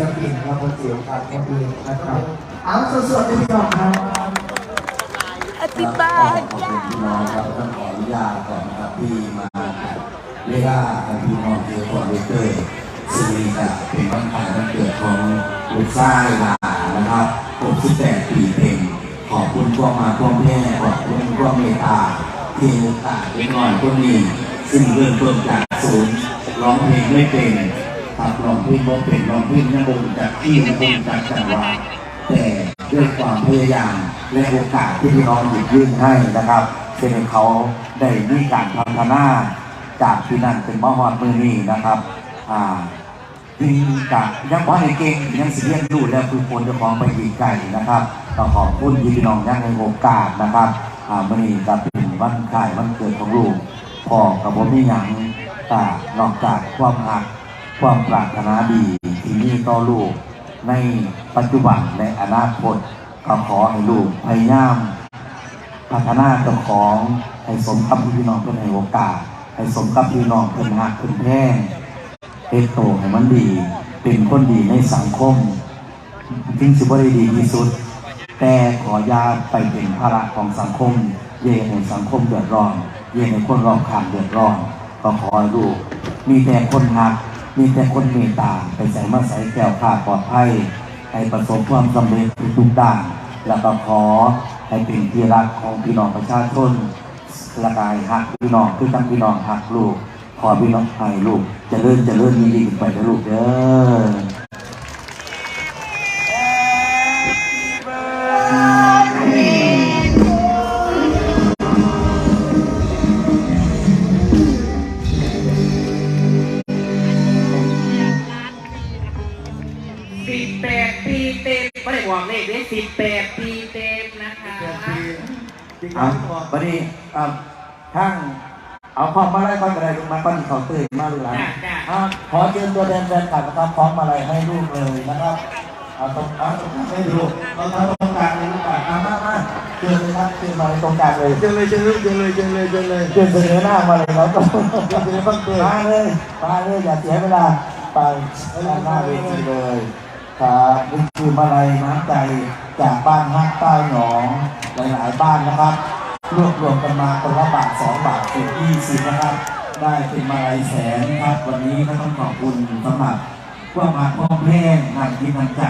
ลปินครับคนเสียวครับคนอื่นนะครับ เอาสดๆเลยพี่น้องครับอธิบายขอบคุณพี่น้องครับต้องขออนุญาตก่อนนะครับที่มาเรียกว่าพี่น้องเจอคนเกิดซึ่งนี่จะเป็นวันคล้ายวันเกิดของลูกชายหลานนะครับ68ปีเต็มขอบคุณพวกมาพวกแม่ขอบคุณพวกเมตตาที่โอกาสเป็นหน่อยคนนี้ซึ่งเริ่มต้นจากศูนย์ร้องเพลงไม่เป็น ขับร้องเพลงบ่เป็นร้องเพลงยังบ่รู้จากที่ยังบ่รู้จากจังหวะแต่ด้วยความพยายามและโอกาสที่พี่น้องหยิบยื่นให้นะครับเป็นเขาได้มีการพัฒนาจากที่นั่นเป็นมหอดมือนี้นะครับอ่าจริงกับยังว่าในเก่งยังสิเรียนรู้และคือคนเจ้าของไปอีไกลนะครับก็ขอบคุณที่พี่น้องยังให้โอกาสนะครับอ่ามื่อนี้ก็เป็นวันคล้ายวันเกิดของลูกพ่อกับผมมีหยังอ่านอกจากความรัก ความปรารถนาดีที่มีต่อลูก ในปัจจุบันและอนาคตก็ขอให้ลูกพยายาม พัฒนาเจ้าของให้สมกับพี่น้องเพื่อนให้โอกาส ให้สมกับพี่น้องเพื่อนหักเพื่อนแพงเฮ็ดโตให้มันดี เป็นคนดีในสังคมจริงสิบ่ได้ดีที่สุด แต่ขออยาไปเป็นภาระของสังคม เย่ให้สังคมเดือดร้อน เย่ให้คนรอบข้างเดือดร้อน ก็ขอให้ลูก มีแต่คนหัก มีแต่คนเมตตาไปใส่มาใส่แก้วขาดปลอดภัยให้ประสบความสำเร็จทุกด้าน แล้วก็ขอให้เป็นที่รักของพี่น้องประชาชนละกายหักพี่น้องคือตั้งพี่น้องหักลูก ขอพี่น้องไทยลูกจะเลื่อนจะเลื่อนมีดีไปนะลูกเด้อ บอกเลขเลยสิบแปดปีเต็มนะคะจริงคเอารับวันนี้อ่าทั้งเอาความมาไล่ก้อนกระไดลงมาก้อนเขาตื่นมาหรือไรอ่าขอเชิญตัวแทนแฟนคลับนะครับพร้อมมาอะไรให้ลูกเลยนะครับเอาตรงเอาตรงกลางให้ลูกเอาเอาตรงกลางเลยลูกอะเอามามาเชิญเลยครับเชิญมาตรงกลางเลยเจอเลยเจอเลยเจอเลยเจอเลยเจอเลยเชิญเสนอหน้ามาเลยครับเจอเลยต้องเจอมาเลยมาเลยอย่าเสียเวลาไปด้านหน้าเวทีเลย ครับนี่คือมาลัยน้ำใจจากบ้านฮักใต้หนองหลายๆบ้านนะครับ รวบรวมกันมาคนละบาทสองบาทสิบยี่สิบนะครับ ได้เป็นมาลัยแสนครับ วันนี้ก็ต้องขอบคุณสำหรับความรักความแพงนำที่นำใจ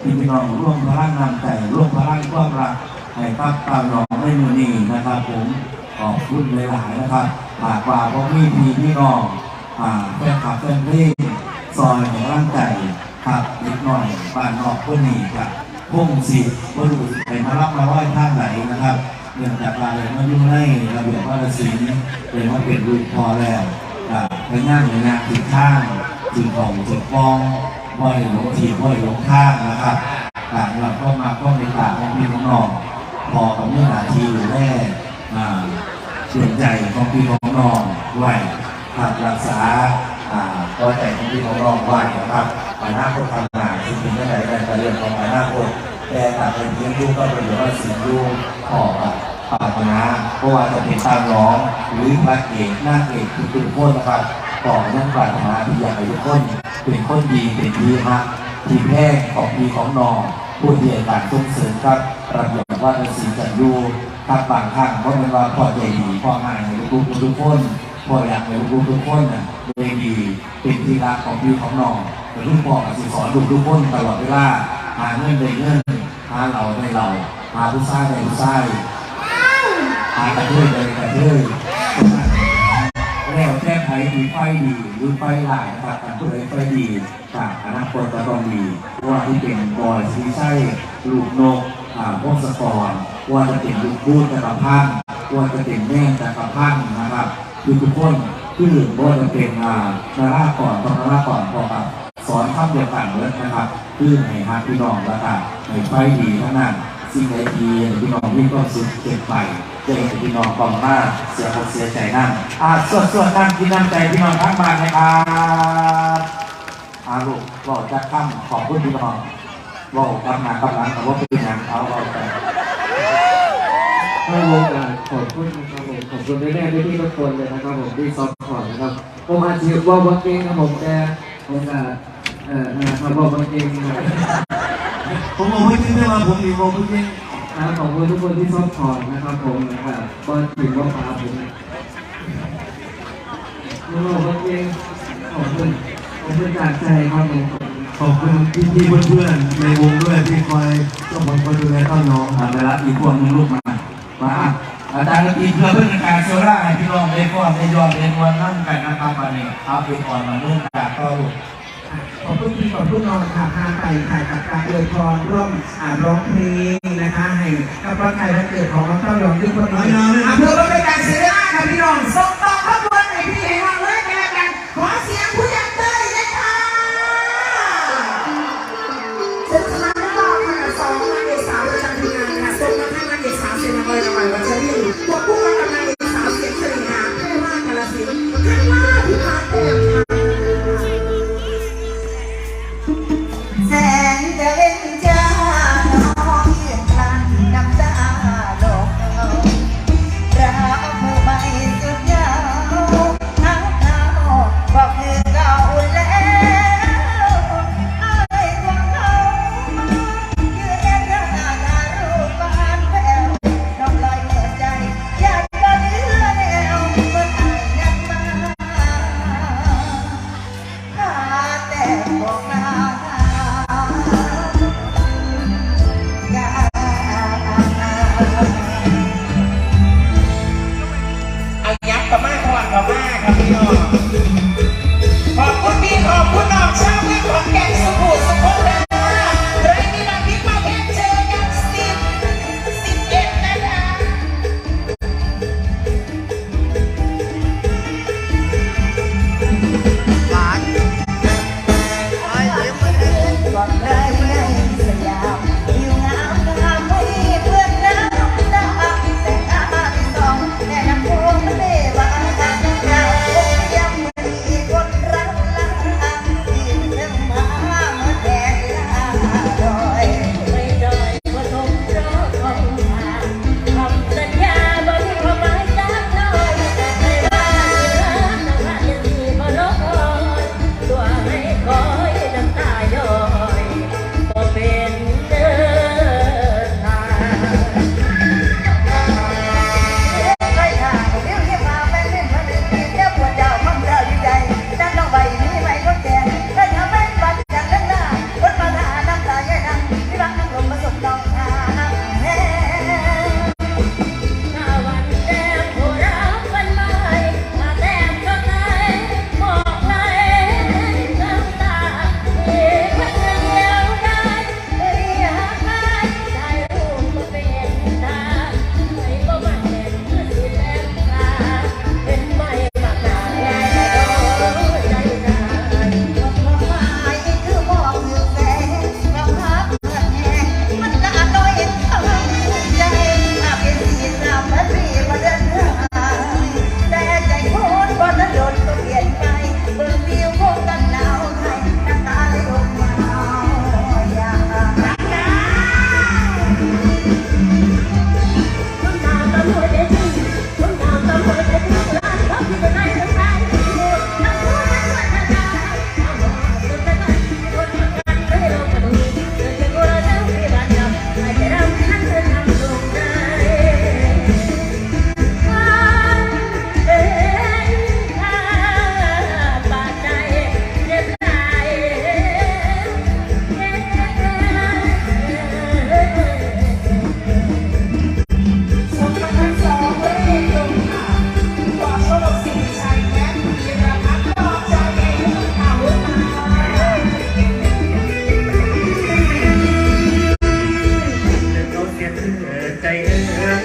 ที่พี่น้องร่วมพลังนำใจร่วมพลังความรักให้ครับตามน้องไม่มือนีนะครับ ผมขอบคุณหลายๆนะครับหากว่าพ่อพี่พี่พี่น้องแฟนคลับแฟนเพลงซอยของร่างใจ ครับนิดหน่อยบ้านนอกเพื่อนนี่ครับพงศิษย์บรุษให้มารับมาไหว้ท่านไหนนะครับเนื่องจากการเลยมายุ่งในระเบียบวัฒนศิลป์เลยมาเป็นลูกพอแล้วอ่าพยายามในงานติดข้างถึงของถึงฟองห้อยหลงทีห้อยหลงข้างนะครับต่างเราก็มาก็ในต่างของพี่น้องนองพอกับเมื่อนาทีอยู่แรกอ่าเชื่อใจของพี่น้องน้องไหว้ครับรักษา อ่าตัวใจของพี่น้องน้องไว้นะครับอนาคตทางหน้าที่เป็นยังไงในเรื่องของอนาคตแต่ถ้าเป็นเพียงลูกก็เป็นเรื่องว่าสิ่งลูกขอบปรารถนาเพราะว่าจะเป็นตามน้องหรือพระเอกหน้าเอกคือเป็นคนนะครับขอนั่นปรารถนาที่อยากให้ทุกคนเป็นคนดีเป็นทีฮักทีแพร่ของพี่ของน้องผู้ที่ให้การส่งเสริมครับระเบียบว่าในสิ่งจันยูครับบางครั้งเพราะเป็นว่าพ่อใจดีพ่อง่ายให้ลูกทุกคน พ่ออยากให้ลูกทุกคนน่ะได้ดีเป็นที่รักของพี่ของน้องแต่ลูกพ่อกับสิสอนลูกทุกคนตลอดเวลาหาเงินได้เงินหาเราได้เราหาผู้ชายได้ผู้ชายหากระเทยได้กระเทยแล้วแค่ไผมีไฟดีหรือไฟหลายนะครับการผู้ใดไฟดีจากอนาคตจะต้องดีว่าที่เป็นบอยซีไส้ลูกนกอ่าพวกสปอร์ว่าจะเป็นลูกพูดกระพันว่าจะเป็นแม่กระพันนะครับ คือทุกคนคือว่าจะเป็นอ่านาราก่อนตอนนาราก่อนพอครับสอนคำเดียวกันเลยนะครับคือให้ฮักพี่น้องแล้วก็ให้ไฟดีทั้งนั้นสิ่งใดดีพี่น้องมีความสุขเก็บไปจะให้พี่น้องกองมากเสียอกเสียใจนั่นอ่าส่วนส่วนนั่งกินน้ำใจพี่น้องทั้งบ้านนะครับอาลูกบอกจะคำขอบคุณพี่น้องบอกกำลังกำลังแต่ว่าเป็นอย่างเอาเอาไปให้โอกาสขอบคุณ ขอบคุณแน่ๆที่ทุกคนเลยนะครับผมที่ซัพพอร์ตนะครับผมอาจจะว่าว่าเก่งครับผมแต่ผมก็เอ่อนะครับว่าเก่งครับผมบอกไม่จริงไม่มาผมดีบอกไม่จริงอ่าขอบคุณทุกคนที่ซัพพอร์ตนะครับผมนะครับก็ถึงว่าพาผมนะไม่บอกว่าเก่งขอบคุณขอบคุณจากใจครับผมขอบคุณพี่ๆเพื่อนๆในวงด้วยที่คอยต้องคอยดูแลต้อนน้องทำไปรับอีกพวงหนึงลูกมามา อาจารย์อีกเพื่อเพื่อนการเซลล่าให้พี่น้องได้ก่อนได้ยอดเรียนวันนั่งกันนะครับวันนี้เอาไปก่อนมาเรื่องการก็ลูกขอบคุณพี่ขอบคุณน้องค่ะพาไปถ่ายกับการอวยพรร่วมอ่าร้องเพลงนะคะให้กับวันไทยวันเกิดของน้องเต้ายองทุกคนเลยอะเพื่อว่าเป็นการเสียเวลาค่ะพี่น้องส่ง ใจเออ